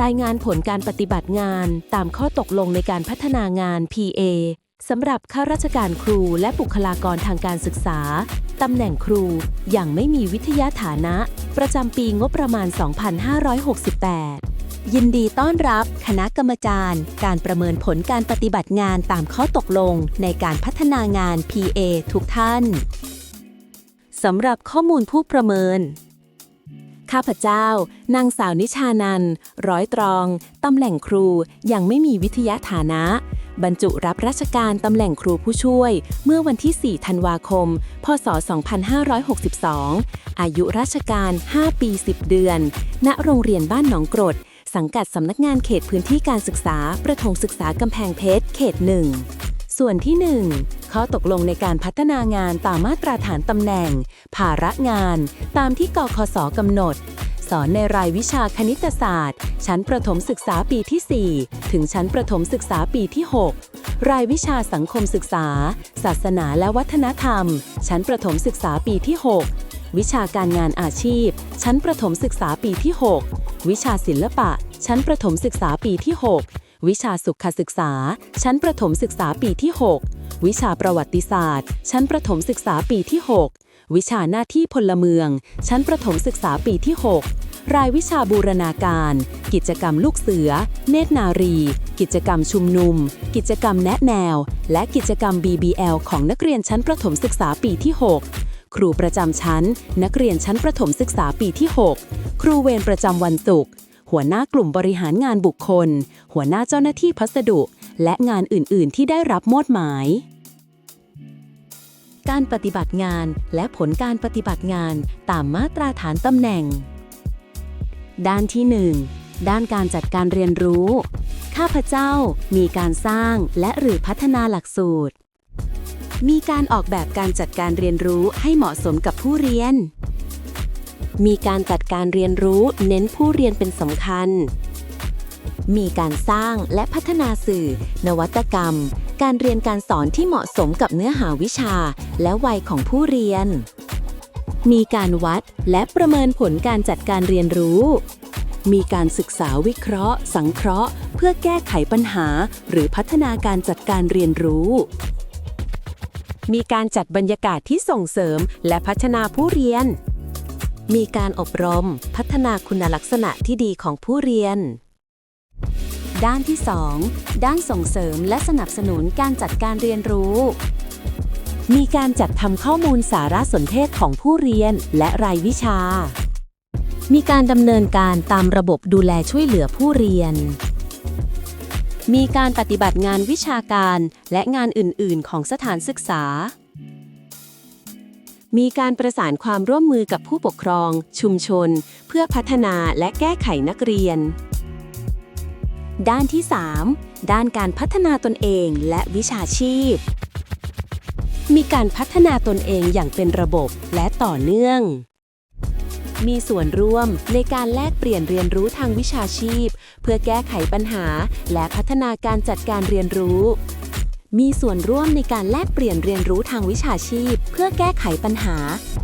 รายงานผลการปฏิบัติงานตามข้อตกลงในการพัฒนางาน PA สำหรับข้าราชการครูและบุคลากรทางการศึกษา ตำแหน่งครูอย่างไม่มีวิทยาฐานะ ประจำปีงบประมาณ 2568 ยินดีต้อนรับคณะกรรมการการประเมินผลการปฏิบัติงานตามข้อตกลงในการพัฒนางาน PA ทุกท่าน สำหรับข้อมูลผู้ประเมิน ข้าพเจ้า นางสาวนิชานัน ร้อยตรอง ตำแหน่งครู ยังไม่มีวิทยาฐานะ บรรจุรับราชการตำแหน่งครูผู้ช่วย เมื่อวันที่ 4 ธันวาคม พศ 2562 อายุราชการ 5 ปี 10 เดือน ณ โรงเรียนบ้านหนองกรด สังกัดสำนักงานเขตพื้นที่การศึกษา ประถมศึกษากำแพงเพชร เขต1ส่วนที่ 1 ข้อตกลงในการพัฒนางานตามมาตรฐานตำแหน่ง ภาระงาน ตามที่กคสกำหนด สอนในรายวิชาคณิตศาสตร์ ชั้นประถมศึกษาปีที่ 4 ถึงชั้นประถมศึกษาปีที่ 6 รายวิชาสังคมศึกษา ศาสนาและวัฒนธรรม ชั้นประถมศึกษาปีที่ 6 วิชาการงานอาชีพ ชั้นประถมศึกษาปีที่ 6 วิชาศิลปะ ชั้นประถมศึกษาปีที่ 6 วิชาสุขศึกษา ชั้นประถมศึกษาปีที่ 6 วิชาประวัติศาสตร์ ชั้นประถมศึกษาปีที่ 6 วิชาหน้าที่พลเมือง ชั้นประถมศึกษาปีที่ 6 รายวิชาบูรณาการ กิจกรรมลูกเสือ เนตรนารี กิจกรรมชุมนุม กิจกรรมแนะแนว และกิจกรรม BBL ของนักเรียนชั้นประถมศึกษาปีที่ 6ครูประจำชั้น นักเรียนชั้นประถมศึกษาปีที่ 6 ครูเวรประจำวันศุกร์หัวหน้ากลุ่มบริหารงานบุคคล หัวหน้าเจ้าหน้าที่พัสดุ และงานอื่น ๆ ที่ได้รับมอบหมาย การปฏิบัติงาน และผลการปฏิบัติงานตามมาตราฐานตำแหน่ง ด้านที่ 1 ด้านการจัดการเรียนรู้ ข้าพเจ้ามีการสร้างและหรือพัฒนาหลักสูตร มีการออกแบบการจัดการเรียนรู้ให้เหมาะสมกับผู้เรียน มีการจัดการเรียนรู้เน้นผู้เรียนเป็นสำคัญมีการสร้างและพัฒนาสื่อ นวัตกรรม การเรียนการสอนที่เหมาะสมกับเนื้อหาวิชา และวัยของผู้เรียน มีการวัดและประเมินผลการจัดการเรียนรู้ มีการศึกษาวิเคราะห์ สังเคราะห์ เพื่อแก้ไขปัญหา หรือพัฒนาการจัดการเรียนรู้ มีการจัดบรรยากาศที่ส่งเสริมและพัฒนาผู้เรียน มีการอบรม พัฒนาคุณลักษณะที่ดีของผู้เรียน ด้านที่ 2 ด้านส่งเสริมและสนับสนุนการจัดการเรียนรู้ มีการจัดทำข้อมูลสารสนเทศของผู้เรียนและรายวิชา มีการดำเนินการตามระบบดูแลช่วยเหลือผู้เรียน มีการปฏิบัติงานวิชาการและงานอื่น ๆ ของสถานศึกษา มีการประสานความร่วมมือกับผู้ปกครอง ชุมชน เพื่อพัฒนาและแก้ไขนักเรียน ด้านที่ 3 ด้านการพัฒนาตนเองและวิชาชีพ มีการพัฒนาตนเองอย่างเป็นระบบและต่อเนื่อง มีส่วนร่วมในการแลกเปลี่ยนเรียนรู้ทางวิชาชีพ เพื่อแก้ไขปัญหา และพัฒนาการจัดการเรียนรู้ มีส่วนร่วมในการแลกเปลี่ยนเรียนรู้ทางวิชาชีพ เพื่อแก้ไขปัญหา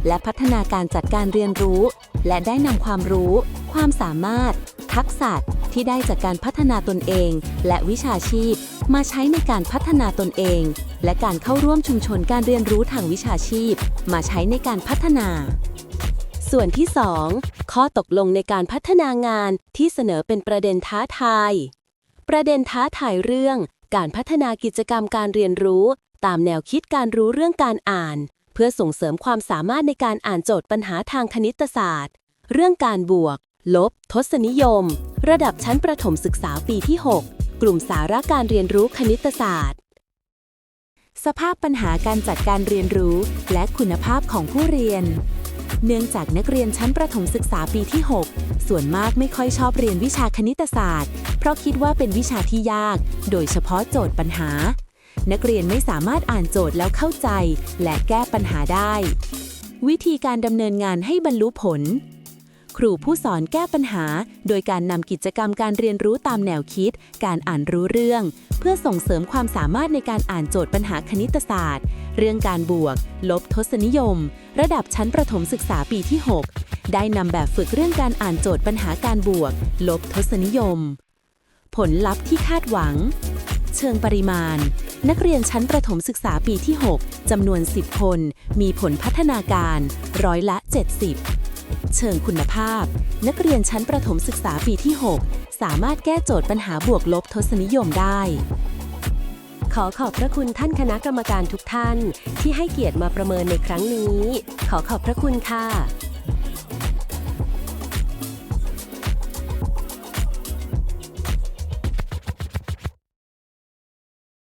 และพัฒนาการจัดการเรียนรู้ และได้นำความรู้ ความสามารถ ทักษะ ที่ได้จากการพัฒนาตนเอง และวิชาชีพ มาใช้ในการพัฒนาตนเอง และการเข้าร่วมชุมชนการเรียนรู้ทางวิชาชีพ มาใช้ในการพัฒนา ส่วนที่ 2 ข้อตกลงในการพัฒนางานที่เสนอเป็นประเด็นท้าทาย ประเด็นท้าทายเรื่อง การพัฒนากิจกรรมการเรียนรู้ ตามแนวคิดการรู้เรื่องการอ่าน เพื่อส่งเสริมความสามารถในการอ่านโจทย์ปัญหาทางคณิตศาสตร์ เรื่องการบวกลบ ทศนิยม ระดับชั้นประถมศึกษาปีที่ 6 กลุ่มสาระการเรียนรู้คณิตศาสตร์ สภาพปัญหาการจัดการเรียนรู้และคุณภาพของผู้เรียน เนื่องจากนักเรียนชั้นประถมศึกษาปีที่ 6 ส่วนมากไม่ค่อยชอบเรียนวิชาคณิตศาสตร์ เพราะคิดว่าเป็นวิชาที่ยาก โดยเฉพาะโจทย์ปัญหา นักเรียนไม่สามารถอ่านโจทย์แล้วเข้าใจ และแก้ปัญหาได้ วิธีการดำเนินงานให้บรรลุผล ครูผู้สอนแก้ปัญหา โดยการนำกิจกรรมการเรียนรู้ตามแนวคิด การอ่านรู้เรื่อง เพื่อส่งเสริมความสามารถในการอ่านโจทย์ปัญหาคณิตศาสตร์ เรื่องการบวก ลบทศนิยม ระดับชั้นประถมศึกษาปีที่ 6 ได้นำแบบฝึกเรื่องการอ่านโจทย์ปัญหาการบวก ลบทศนิยม ผลลัพธ์ที่คาดหวัง เชิงปริมาณนักเรียนชั้นประถมศึกษาปีที่ 6 จำนวน 10 คน มีผลพัฒนาการ ร้อยละ 70 เชิงคุณภาพ นักเรียนชั้นประถมศึกษาปีที่ 6 สามารถแก้โจทย์ปัญหาบวกลบทศนิยมได้ ขอขอบพระคุณท่านคณะกรรมการทุกท่าน ที่ให้เกียรติมาประเมินในครั้งนี้ ขอขอบพระคุณค่ะ